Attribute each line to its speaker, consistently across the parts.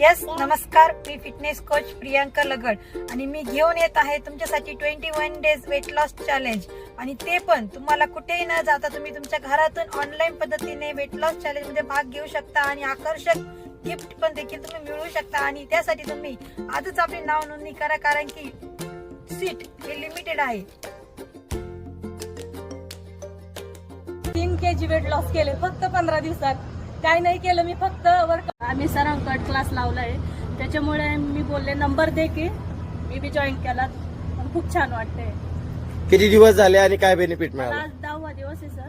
Speaker 1: Yes नमस्कार मी fitness coach Priyanka Lagad. आणि मी घेऊन येत आहे तुमच्यासाठी twenty one days weight loss challenge आणि ते पण तुम्हाला कुठेही न जाता तुम्ही तुमच्या घरातून ऑनलाईन पद्धतीने वेट लॉस चॅलेंजमध्ये भाग घेऊ शकता आणि आकर्षक गिफ्ट पण देखील तुम्ही मिळवू शकता. आणि त्यासाठी तुम्ही आजच आपली नाव नोंदणी करा कारण की सीट हे लिमिटेड आहे.
Speaker 2: तीन के जी वेट लॉस केले फक्त पंधरा दिवसात. काही नाही केलं मी फक्त वर्क आम्ही सरांकड क्लास लावलाय. त्याच्यामुळे मी बोलले नंबर दे की. मी बी जॉईन केला. पण खूप छान वाटते
Speaker 3: किती दिवस झाले आणि काय बेनिफिट मिळालं?
Speaker 2: आज दहावा दिवस आहे सर.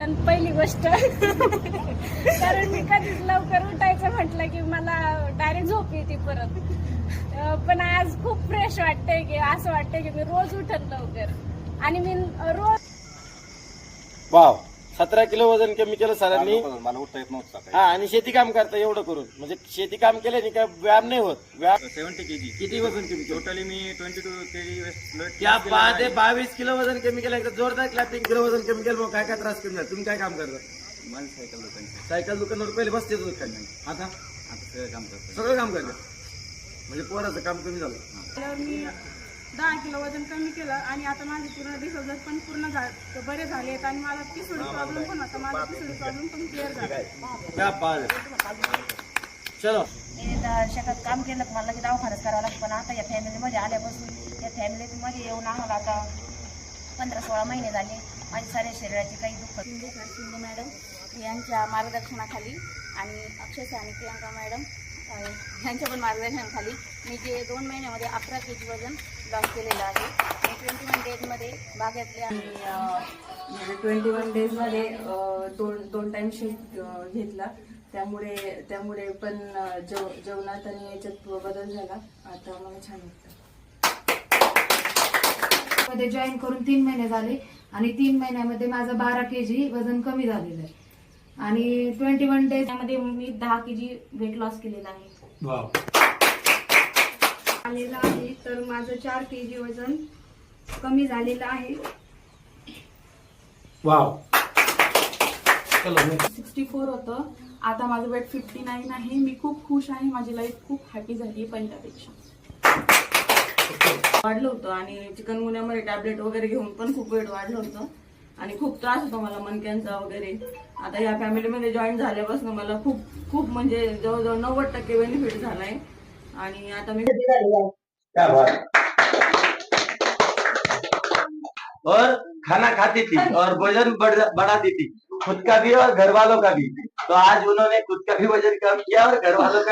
Speaker 2: पण पहिली गोष्ट कारण मी कधीच लवकर उठायचं म्हटलं की मला डायरेक्ट झोप येते परत. अं, पण आज खूप फ्रेश वाटतंय की असं वाटतंय की मी रोज उठत लवकर. आणि मी रोज
Speaker 3: वाव सतरा किलो वजन कमी केलं सरांनी.
Speaker 4: मला उठता येत नव्हतं सकाळी.
Speaker 3: हा आणि शेती काम करता एवढं करून. म्हणजे शेती काम केल्याने काय व्यायाम नाही होत. व्यायाम
Speaker 4: सेव्हन्टी के जी
Speaker 3: किती वजन कमी केलं?
Speaker 4: टोटली मी ट्वेंटी टू के जी
Speaker 3: त्या पाच बावीस किलो वजन कमी केलं एकदा जोरदार क्लॅपिंग किलो वजन कमी केलं मग काय काय त्रास कमी झाला? तुम्ही काय काम करता?
Speaker 4: माझी सायकल दुकानची
Speaker 3: सायकल दुकानावर पहिले बसतेच होत काय आता?
Speaker 4: आता सगळं काम करतो
Speaker 3: सगळं काम करतं. म्हणजे पोराचं काम कमी झालं.
Speaker 2: मी दहा किलो वजन कमी केलं आणि आता माझे पूर्ण डिसऑर्डर पण पूर्ण झा- बरे झाले आहेत आणि मला पिसोडी प्रॉब्लेम पण होता. माझा पिसोडी प्रॉब्लेम पण क्लिअर झाला.
Speaker 3: क्या बात है. चलो.
Speaker 5: मी द- शेतात काम केलं तर मला की दवाखान्यात करावं लागतं पण आता या फॅमिलीमध्ये आल्यापासून या फॅमिलीमध्ये येऊन आम्हाला आता पंधरा सोळा महिने झाले. माझी साऱ्या शरीराची काही दुःख
Speaker 2: शिंदे शिंदे मॅडम यांच्या मार्गदर्शनाखाली आणि अक्षय आणि प्रियांका मॅडम यांच्या पण मार्गदर्शनाखाली मी जे दोन महिन्यामध्ये अकरा के जी वजन लॉस केलेलं आहे. आणि ट्वेंटी वन डेजमध्ये भागातले आणि
Speaker 6: म्हणजे ट्वेंटी वन डेजमध्ये दोन दोन टाइम शिफ्ट घेतला. त्यामुळे त्यामुळे पण जेव जेवणात आणि याच्यात बदल झाला. आता मला छान वाटतं.
Speaker 7: मध्ये जॉईन करून तीन महिने झाले आणि तीन महिन्यामध्ये माझं बारा के जी वजन कमी झालेलं आहे. आणि ट्वेंटी वन डेज
Speaker 2: त्यामध्ये मी दहा के जी वेट लॉस केलेला आहे. आलेलं आहे तर माझं चार के जी वजन कमी झालेलं आहे.
Speaker 3: वाव.
Speaker 8: सिक्स्टी फोर होतं. आता माझं वेट फिफ्टी नाईन आहे. मी खूप खुश आहे. माझी लाईफ खूप हॅपी झाली पहिल्यापेक्षा.
Speaker 6: वाढलं होतं आणि चिकनगुन्यामध्ये टॅबलेट वगैरे घेऊन पण खूप वेट वाढलं होतं. आणि खूप त्रास होतो मला मणक्यांचा वगैरे. आता या फॅमिलीमध्ये जॉईन झाल्यापासून मला खूप खूप म्हणजे जवळजवळ नव्वद टक्के बेनिफिट झालाय. आणि आता मी
Speaker 3: क्या बात और खाना खाती थी और वजन बढ़- बढ़ाती थी। खुद का भी और घर वालों का भी। तो आज उन्होंने खुद का भी वजन कम किया और घर वालों का